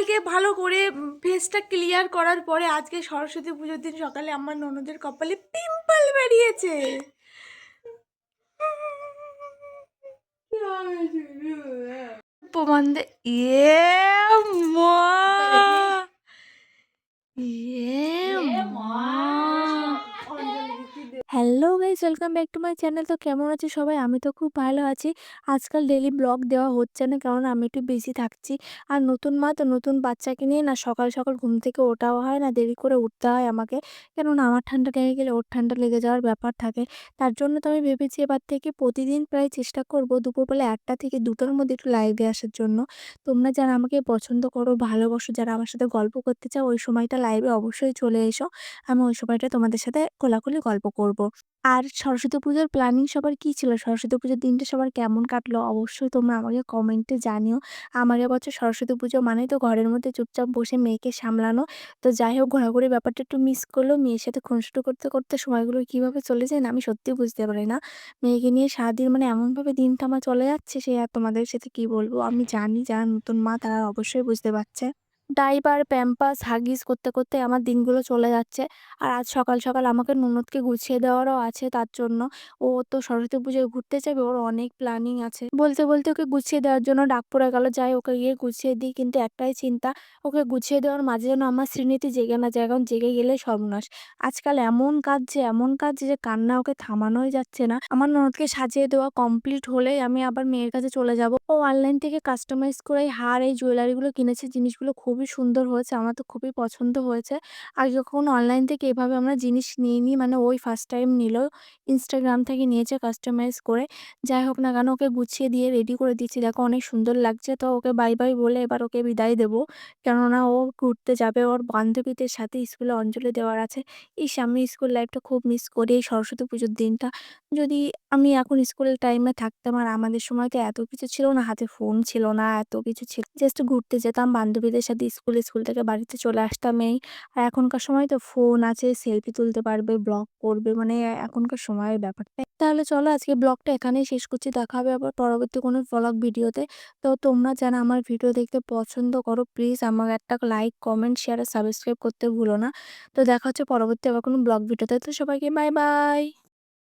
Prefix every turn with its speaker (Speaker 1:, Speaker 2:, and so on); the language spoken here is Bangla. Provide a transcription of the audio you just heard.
Speaker 1: কালকে ভালো করে ফেসটা ক্লিয়ার করার পরে আজকে সরস্বতী পুজোর দিন সকালে আমার ননদের কপালে পিম্পল বেরিয়েছে। প্রমাণ ইয়ে মা! ইয়ে মা
Speaker 2: hello guys welcome back to my channel তো কেমন আছে সবাই? আমি তো খুব ভালো আছি। আজকাল ডেলি ব্লগ দেওয়া হচ্ছে না কারণ আমি একটু বিজি থাকছি। আর নতুন মা তো নতুন বাচ্চাকে নিয়ে না সকাল সকাল ঘুম থেকে ওঠাও হয় না, দেরি করে উঠতে হয় আমাকে। কেননা আমার ঠান্ডা লেগে গেলে ওর ঠান্ডা লেগে যাওয়ার ব্যাপার থাকে। তার জন্য তো আমি ভেবেছি এবার থেকে প্রতিদিন প্রায় চেষ্টা করব দুপুরবেলা একটা থেকে দুটোর মধ্যে একটু লাইভে আসার জন্য। তোমরা যারা আমাকে পছন্দ করো, ভালোবাসো, যারা আমার সাথে গল্প করতে চাও, ওই সময়টা লাইভে অবশ্যই চলে এসো। আমি ওই সময়টা তোমাদের সাথে খোলাখুলি গল্প করব। আর সরস্বতী পুজোর প্ল্যানিং সবার কী ছিল? সরস্বতী পুজোর দিনটা সবার কেমন কাটলো? অবশ্যই তোমরা আমাকে কমেন্টে জানিও। আমার এবছর সরস্বতী পুজো মানেই তো ঘরের মধ্যে চুপচাপ বসে মেয়েকে সামলানো। তো যাই হোক ঘোরাঘুরির ব্যাপারটা একটু মিস করলেও মেয়ের সাথে খুনসুটি করতে, করতে সময়গুলো কীভাবে চলে যায় না আমি সত্যিই বুঝতে পারি না। মেয়েকে নিয়ে সারাদিন মানে এমনভাবে দিনটা আমার চলে যাচ্ছে সে আর তোমাদের সাথে কী বলব? আমি জানি যারা নতুন মা তারা অবশ্যই বুঝতে পারছে। ডাইপার, প্যাম্পার্স, হাগিস করতে, করতে আমার দিনগুলো চলে যাচ্ছে। আর আজ সকাল, সকাল আমাকে ননদকে গুছিয়ে দেওয়ারও আছে তার জন্য। ও তো সরস্বতী পুজোয় ঘুরতে যাবে, ওর অনেক প্ল্যানিং আছে। বলতে, বলতে ওকে গুছিয়ে দেওয়ার জন্য ডাক পড়ে গেল। যাই ওকে গিয়ে গুছিয়ে দিই। কিন্তু একটাই চিন্তা, ওকে গুছিয়ে দেওয়ার মাঝে যেন আমার স্মৃতি জেগে না যায়। কারণ জেগে গেলে সর্বনাশ। আজকাল এমন কাজ যে এমন কাজ যে কান্না ওকে থামানোই যাচ্ছে না। আমার ননদকে সাজিয়ে দেওয়া কমপ্লিট হলেই আমি আবার মেয়ের কাছে চলে যাব। ও অনলাইন থেকে কাস্টমাইজ করে হার, এই জুয়েলারিগুলো কিনেছে। জিনিসগুলো খুবই সুন্দর হয়েছে। আমার তো খুবই পছন্দ হয়েছে। আগে কখনো অনলাইন থেকে এভাবে আমরা জিনিস নিইনি। মানে ওই ফার্স্ট টাইম নিল। ইনস্টাগ্রাম থেকে নিয়েছে কাস্টমাইজ করে। যাই হোক না কেন ওকে গুছিয়ে দিয়ে রেডি করে দিচ্ছি। দেখো অনেক সুন্দর লাগছে। তো ওকে বাই, বাই বলে এবার ওকে বিদায় দেবো কেননা ও ঘুরতে যাবে ওর বান্ধবীদের সাথে স্কুলে অঞ্জলি দেওয়ার আছে। ইস! আমি স্কুল লাইফটা খুব মিস করি এই সরস্বতী পুজোর দিনটা। যদি আমি এখন স্কুলের টাইমে থাকতাম আর আমাদের সময় তো এত কিছু ছিল না। হাতে ফোন ছিল না, এত কিছু ছিল জাস্ট ঘুরতে যেতাম বান্ধবীদের সাথে স্কুলে, স্কুল থেকে বাড়িতে চলে আসতাম এই। আর এখনকার সময় তো ফোন আছে, সেলফি তুলতে পারবে, ব্লগ করবে মানে এখনকার সময়ের ব্যাপারটা। তাহলে চলো আজকে ব্লগটা এখানেই শেষ করছি। দেখা হবে আবার পরবর্তী কোনো ভ্লগ ভিডিওতে। তো তোমরা যারা আমার ভিডিও দেখতে পছন্দ করো প্লিজ আমাকে একটা লাইক, কমেন্ট, শেয়ার আর সাবস্ক্রাইব করতে ভুলো না। তো দেখা হচ্ছে পরবর্তী আবার কোনো ব্লগ ভিডিওতে। তো সবাইকে বাই, বাই।